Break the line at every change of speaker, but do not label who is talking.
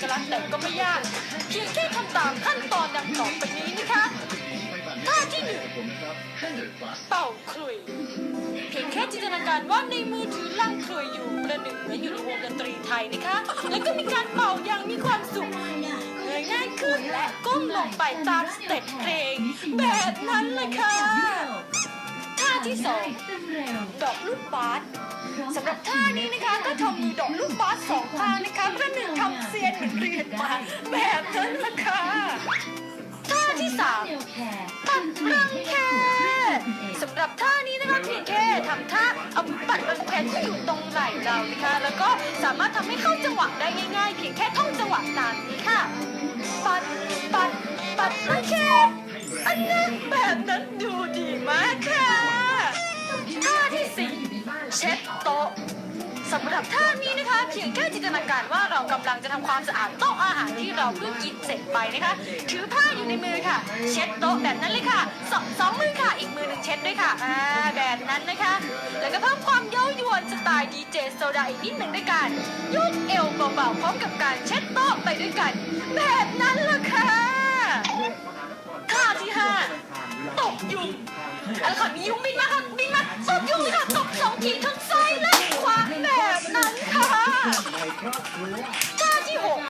จะรักแต่ก็ไม่ยาก เพียงแค่ทำตามขั้นตอนดังต่อไปนี้นะคะท่าที่หนึ่งเป่าคลุย เพียงแค่จินตนาการว่าในมือถือลั่งคลุยอยู่ประหนึ่งเหมือนอยู่ในวงดนตรีไทยนะคะ แล้วก็มีการเป่าอย่างมีความสุขเงยหน้าขึ้นและก้มลงไปตามสเต็ปเพลง แบบนั้นเลยค่ะท่าที่สองดอกลูกบาสสำหรับท่านี้นะคะก็ทำมือดอกลูกบาส มาแบบนั้นละค่ะท่าที่สามปัดรังแคสำหรับท่านี้นะคะเพียงแค่ทำท่าเอาปัดรังแคที่อยู่ตรงไหล่เรานะคะ แล้วก็สามารถทำให้เข้าจังหวะได้ง่ายๆ เพียงแค่ท่องจังหวะตามนี้ค่ะ ปัดปัดปัดรังแคอันนั้นแบบนั้นดูดีมากค่ะท่าที่สี่เช็ดต สำหรับท่านี้นะคะ เพียงแค่จินตนาการว่าเรากำลังจะทำความสะอาดโต๊ะอาหารที่เราเพิ่งกินเสร็จไปนะคะ ถือผ้าอยู่ในมือค่ะ เช็ดโต๊ะแบบนั้นเลยค่ะสองสองมือค่ะ อีกมือหนึ่งเช็ดด้วยค่ะอ่าแบบนั้นนะคะ แล้วก็เพิ่มความเย้ายวนสไตล์ดีเจโซดาอีกนิดหนึ่งด้วยกันยืดเอวเบาๆพร้อมกับการเช็ดโต๊ะไปด้วยกัน แบบนั้นละค่ะท่าที่ห้าตบยุงอาละค่ะมียุงบินมาค่ะบิน 아, 까지고